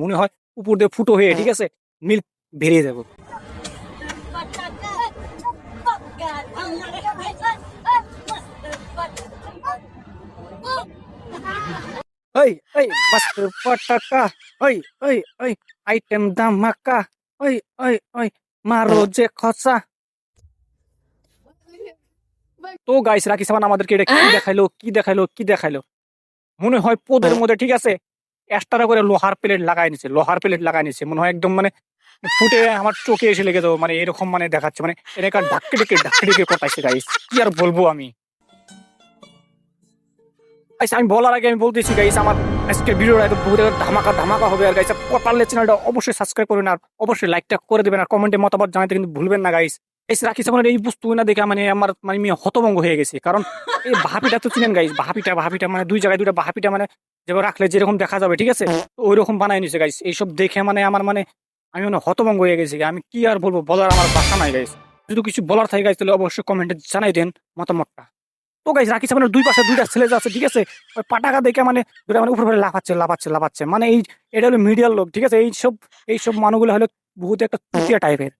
মনে হয় উপর দিয়ে ফুটো হয়ে ঠিক আছে? মিল্ক বেরিয়ে যাব। ওই ওই মস্ত পটাকা ওই ওই ওই আইটেম ধামাকা। ওই ওই ওই মারো যে খসা। তো গাইস রাখি সামান আমাদেরকে এটা কি দেখাইলো কি দেখাইলো কি দেখাইলো? মনে হয় পোদের মধ্যে ঠিক আছে? এক্সট্রা করে লোহার প্লেট লাগাই নিছে, লোহার প্লেট লাগাই নিছে। মনে হয় একদম মানে ফুটে আমার চোখে এসে লেগে যাব মানে এরকম মানে দেখাচ্ছে। মানে এলাকা ধাক্কে ডেকে ধাক্কে ডেকে করতাইছে গাইস কি আর বলব আমি? গাইস আমি বলার আগে আমি বলতেছি গাইস আমার আজকের ভিডিওটা একদম বহুত একটা ধামাকা ধামাকা হবে আর গাইস পারলে চ্যানেলটা অবশ্যই সাবস্ক্রাইব করবেন আর অবশ্যই লাইকটা করে দেবেন আর কমেন্টে মতামত জানাতে কিন্তু ভুলবেন না গাইস গাইস রাখি সামনের এই বস্তু না দেখে মানে আমার মানে হতভঙ্গ হয়ে গেছে। কারণ এই ভাপিটা তো চিনেন গাইস ভাপিটা ভাপিটা মানে দুই জায়গায় দুইটা ভাপিটা মানে যেভাবে রাখলে যেরকম দেখা যাবে, ঠিক আছে? ওই রকম বানাই নিছে গাইস এইসব দেখে মানে আমার মানে আমি মানে হতভঙ্গ হয়ে গেছি আমি কি আর বলব? বলার আমার ভাষা নাই গাইস যদি কিছু বলার থাকে গাইস তাহলে অবশ্যই কমেন্টে জানাই দেন মতামতটা। তো গাইস রাখি সামনের দুই পাশে দুইটা ছেলে আছে, ঠিক আছে? ওই পাটাকা দেখে মানে দুটা মানে উপরে লাফাচ্ছে লাফাচ্ছে লাফাচ্ছে। মানে এই, এটা হলো মিডিয়ার লোক, ঠিক আছে? এই সব এই সব মানুষগুলো হলো বহুত একটা তুতিয়া টাইপের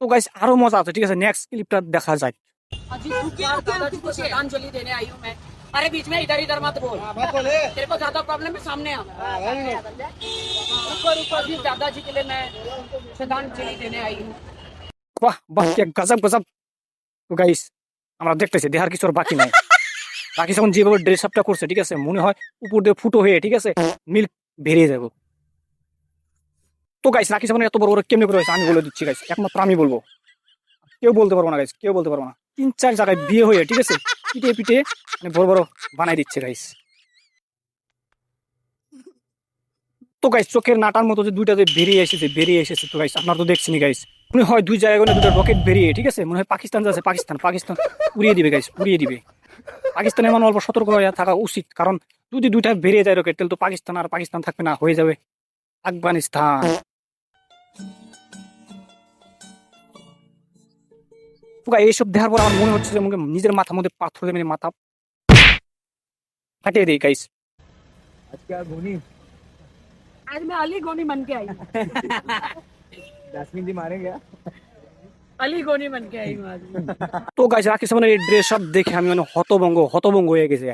তো গাইস আরও মজা আছে, ঠিক আছে? নেক্সট ক্লিপটা দেখা যায় अजी तू क्या दादाजी को श्रद्धांजलि देने आई हूँ मैं अरे बीच में इधर इधर मत बोल तेरे को ज्यादा प्रॉब्लम है सामने आ रुको रुको अजी दादाजी के लिए मैं श्रद्धांजलि देने आई हूँ বাহ বাহ কি গজব গজব তো গাইস আমরা দেখতেছি দেহার কিছু আর বাকি নাই বাকি যখন যেভাবে ড্রেস আপটা করছে ঠিক আছে মনে হয় উপর দিয়ে ফুটো হয়ে ঠিক আছে মিল্ক বেরিয়ে যাবো তো গাইস রাখি সামনে এত বড় বড় কেমনি করে হয়েছে আমি বলে দিচ্ছি গাইস একমাত্র আমি বলবো কেউ বলতে পারবো না গাইস কেউ বলতে পারবো না তিন চার জায়গায় বিয়ে হয়ে, ঠিক আছে? পিটে পিটে মানে বড় বড় বানাই দিচ্ছে গাইস তো গাইস চোখের নাটার মতো যে দুইটা যে বেরিয়ে এসেছে বেরিয়ে এসেছে, তো গাইস আপনারা তো দেখছেন গাইস মনে হয় দুই জায়গায় দুটো রকেট বেরিয়ে, ঠিক আছে? মনে হয় পাকিস্তান যাচ্ছে, পাকিস্তান পাকিস্তান। উড়িয়ে দিবে গাইস উড়িয়ে দিবে। পাকিস্তানের মানে অল্প সতর্ক হয়ে থাকা উচিত, কারণ যদি দুইটা বেরিয়ে যায় রকেট তাহলে তো পাকিস্তান আর পাকিস্তান থাকবে না, হয়ে যাবে। আফগানিস্তান। তো guys, এইসব দেখার পর আমার মনে হচ্ছে যে আমাকে নিজের মাথার মধ্যে পাথর দিয়ে মেরে মাথা ফাটিয়ে দিই গাইস आज मैं अली गोनी बन के आई हूँ अली गोनी बन के आई हूँ आज मैं। তো গাইস রাখি সামনে এই ড্রেস সব দেখে আমি মানে হতভঙ্গ হতভঙ্গ হয়ে গেছে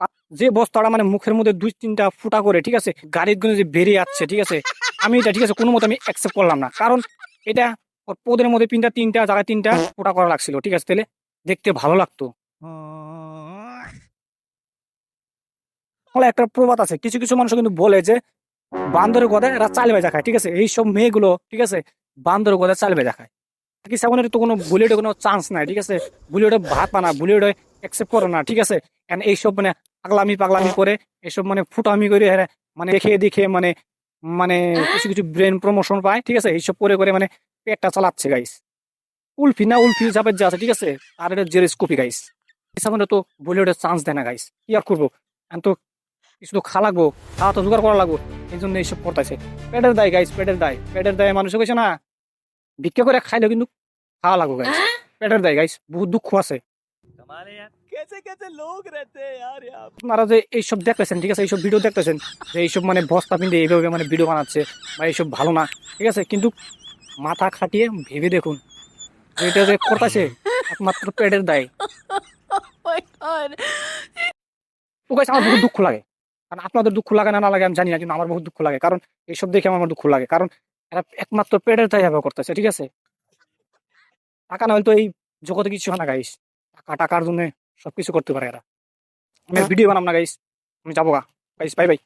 আর যে বস্তাটা মানে মুখের মধ্যে দুই তিনটা ফুটা করে ঠিক আছে গাড়ির গুলো যে বেরিয়ে যাচ্ছে ঠিক আছে আমি এটা ঠিক আছে কোনো মতো আমি অ্যাকসেপ্ট করলাম না কারণ এটা ওর পোদের মধ্যে তিনটা তিনটা জায়গায় তিনটা ফুটা করা লাগছিল, ঠিক আছে তাহলে? দেখতে ভালো লাগতো। একটা প্রবাদ আছে, কিছু কিছু মানুষ কিন্তু বলে যে বান্দরের গদায় এরা চাল বেজা খায়, ঠিক আছে? এইসব মেয়েগুলো, ঠিক আছে? বান্দরের গদায় চাল বেজা খায়। কি সেমনের তো কোনো বুলেটে কোনো চান্স নাই, ঠিক আছে? বুলেটে ভাত পানা বুলেটে অ্যাকসেপ্ট করে না, ঠিক আছে? এইসব মানে পাগলামি পাগলামি করে এসব মানে ফুটামি করে মানে দেখে দেখে মানে মানে কিছু কিছু ব্রেন প্রমোশন পায় ঠিক আছে? এইসব করে করে মানে পেটটা চালাচ্ছে গাইস উলফি না উলফি যাবে যা আছে ঠিক আছে? আর এটা জেরেস্কোপি গাইস সামনে তো বলিউডের চান্স দেয় না গাইস কি আর করব? এখন তো কিছু তো খা লাগবো খাওয়া তো জোগাড় করা লাগবো এই জন্য এইসব করতেছে। পেটের দায় গাইস পেটের দায়। পেটের দায় মানুষ কইছে না। ভিক্ষা করে খাইলেও কিন্তু খাওয়া লাগবো গাইস পেটের দায় গাইস বহুত দুঃখ আছে। कैसे कैसे लोग रहते हैं यार यहाँ আপনারা যে এইসব দেখতেছেন ঠিক আছে এইসব ভিডিও দেখতেছেন যে এইসব মানে বস্তা পিন্ধে এইভাবে মানে ভিডিও বানাচ্ছে বা এইসব ভালো না ঠিক আছে কিন্তু মাথা খাটিয়ে ভেবে দেখুন যে এটা যে করতেছে একমাত্র পেটের দায় তো গাইস আমার বহুত দুঃখ লাগে কারণ আপনাদের দুঃখ লাগে না না লাগে আমি জানি না কিন্তু আমার বহুত দুঃখ লাগে কারণ এইসব দেখে আমার দুঃখ লাগে কারণ এরা একমাত্র পেটের দায় এভাবে করতেছে ঠিক আছে টাকা না হলে তো এই জগতে কিছু হয় না গাইস টাকা টাকার জন্য সবকিছু করতে পারে এরা। আমি ভিডিও বানাম না গাইস আমি যাব গা। Guys bye bye